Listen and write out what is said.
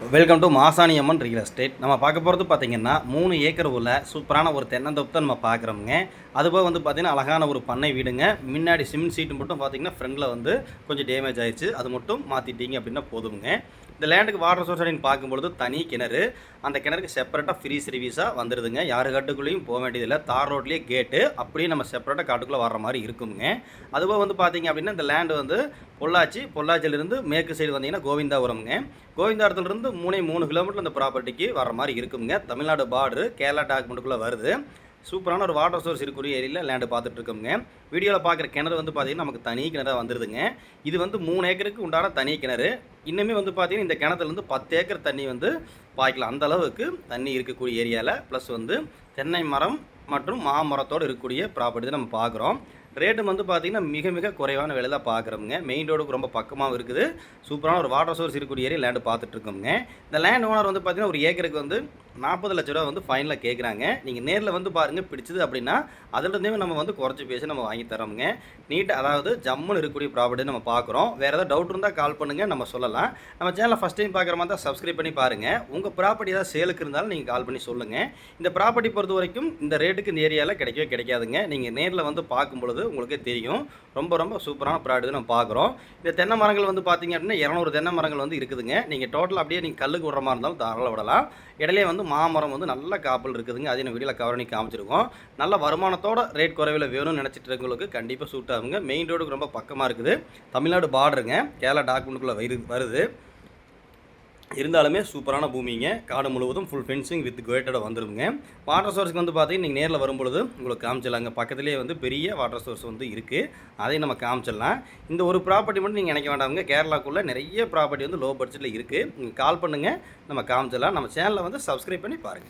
Welcome to Masaniyamman real estate நம்ம பார்க்க போகிறது பார்த்தீங்கன்னா மூணு ஏக்கர் உள்ள சூப்பரான ஒரு தென்னந்தோப்பு தான் நம்ம பார்க்குறோமுங்க. அதுபோக வந்து பார்த்தீங்கன்னா அழகான ஒரு பண்ணை வீடுங்க. முன்னாடி சிமெண்ட் சீட்டு மட்டும் பார்த்தீங்கன்னா ஃப்ரண்டில் வந்து கொஞ்சம் டேமேஜ் ஆயிடுச்சு. அது மட்டும் மாற்றிட்டீங்க அப்படின்னா போதுங்க இந்த லேண்டுக்கு வாட்டர் சோர்ஸ் அப்படின்னு பார்க்கும்பொழுது தனி கிணறு. அந்த கிணறுக்கு செப்பரேட்டாக ஃப்ரீ சர்வீஸாக வந்துடுதுங்க யார் காட்டுக்குள்ளேயும் போக வேண்டியதில்லை. தார் ரோட்லேயே கேட்டு அப்படியே நம்ம செப்பரேட்டாக காட்டுக்குள்ளே வர்ற மாதிரி இருக்குங்க. அதுபோக வந்து பார்த்தீங்க அப்படின்னா இந்த லேண்டு வந்து பொள்ளாச்சி பொள்ளாச்சியிலிருந்து மேற்கு சைடு வந்தீங்கன்னா கோவிந்தாபுரம்ங்க. கோவிந்தாபுரத்துலேருந்து மூணே மூணு கிலோமீட்டர் அந்த ப்ராப்பர்ட்டிக்கு வர மாதிரி இருக்குங்க. தமிழ்நாடு பார்டரு கேரளா டாக்குமெண்ட்டுக்குள்ளே வருது. சூப்பரான ஒரு வாட்டர் சோர்ஸ் இருக்கக்கூடிய ஏரியாவில் லேண்டு பார்த்துட்டு இருக்கோங்க வீடியோவில் பார்க்குற கிணறு வந்து பார்த்தீங்கன்னா நமக்கு தனி கிணறாக வந்துடுதுங்க இது வந்து மூணு ஏக்கருக்கு உண்டான தனி கிணறு. இன்னுமே வந்து பார்த்தீங்கன்னா இந்த கிணத்துலேருந்து பத்து ஏக்கர் தண்ணி வந்து பாய்க்கலாம். அந்த அளவுக்கு தண்ணி இருக்கக்கூடிய ஏரியாவில் ப்ளஸ் வந்து தென்னை மரம் மற்றும் மாமரத்தோடு இருக்கக்கூடிய ப்ராப்பர்ட்டி தான் நம்ம பார்க்குறோம். ரேட்டு வந்து பார்த்திங்கன்னா மிக மிக குறைவான விலை தான் பார்க்குறோமுங்க மெயின் ரோடுக்கு ரொம்ப பக்கமாகவும் இருக்குது. சூப்பரான ஒரு வாட்டர் சோர்ஸ் இருக்கக்கூடிய ஏரியா லேண்டு பார்த்துட்ருக்கோங்க இந்த லேண்ட் ஓனர் வந்து பார்த்திங்கன்னா ஒரு ஏக்கருக்கு வந்து நாற்பது லட்ச ரூபா வந்து ஃபைனலாக கேட்குறாங்க நீங்கள் நேரில் வந்து பாருங்கள் பிடிச்சது அப்படின்னா அதிலிருந்தே நம்ம வந்து குறைச்சி பேசி நம்ம வாங்கி தரோமுங்க. நீட் அதாவது ஜம்முன்னு இருக்கக்கூடிய ப்ராப்பர்ட்டி நம்ம பார்க்குறோம் வேறு ஏதாவது டவுட் இருந்தால் கால் பண்ணுங்கள் நம்ம சொல்லலாம். நம்ம சேனலில் ஃபஸ்ட் டைம் பார்க்குற மாதிரி தான் சப்ஸ்கிரைப் பண்ணி பாருங்கள் உங்கள் ப்ராப்பர்ட்டி ஏதாவது சேலுக்கு இருந்தாலும் நீங்கள் கால் பண்ணி சொல்லுங்கள் இந்த ப்ராப்பர்ட்டி பொறுத்த வரைக்கும் இந்த ரேட்டுக்கு இந்த ஏரியாவில் கிடைக்கவே கிடைக்காதுங்க. நீங்கள் நேரில் வந்து பார்க்கும் பொழுது உங்களுக்கே தெரியும். ரொம்ப ரொம்ப சூப்பரான ப்ராடக்ட் நம்ம பார்க்குறோம் இந்த தென்னை மரங்கள் வந்து பார்த்தீங்க அப்படின்னா இரநூறு தென்னை மரங்கள் வந்து இருக்குதுங்க. நீங்கள் டோட்டல் அப்படியே நீங்கள் கல்லுக்கு விடுற மாதிரி இருந்தாலும் தாராளம் விடலாம். இடையிலே வந்து மாமரம் வந்து நல்ல காப்பல் இருக்குதுங்க. அதையும் வீடியோவில் கவர் பண்ணி காமிச்சிருக்கோம். நல்ல வருமானத்தோட ரேட் குறைவில் வேணும்னு நினச்சிட்டு இருக்கவங்களுக்கு கண்டிப்பாக சூட் ஆகுங்க. மெயின் ரோடுக்கு ரொம்ப பக்கமாக இருக்குது. தமிழ்நாடு பார்டருங்க கேரளா டாக்குமெண்ட்டுக்குள்ளே வருது. இருந்தாலுமே சூப்பரான பூமிங்க. காடு முழுவதும் ஃபுல் ஃபென்சிங் வித் கேட்டோட வந்துருங்க வாட்டர் சோர்ஸ்க்கு வந்து பார்த்தீங்கன்னா நீங்கள் நேரில் வரும்பொழுது உங்களுக்கு காமிச்சிடலாங்க பக்கத்துலேயே வந்து பெரிய வாட்டர் சோர்ஸ் வந்து இருக்குது அதையும் நம்ம காமிச்சிடலாம். இந்த ஒரு ப்ராப்பர்ட்டி மட்டும் நீங்கள் நினைக்க வேண்டாமுங்க. கேரளாக்குள்ளே நிறைய ப்ராப்பர்ட்டி வந்து லோ பட்ஜெட்டில் இருக்குது நீங்கள் கால் பண்ணுங்கள் நம்ம காமிச்சிடலாம். நம்ம சேனலை வந்து சப்ஸ்கிரைப் பண்ணி பாருங்கள்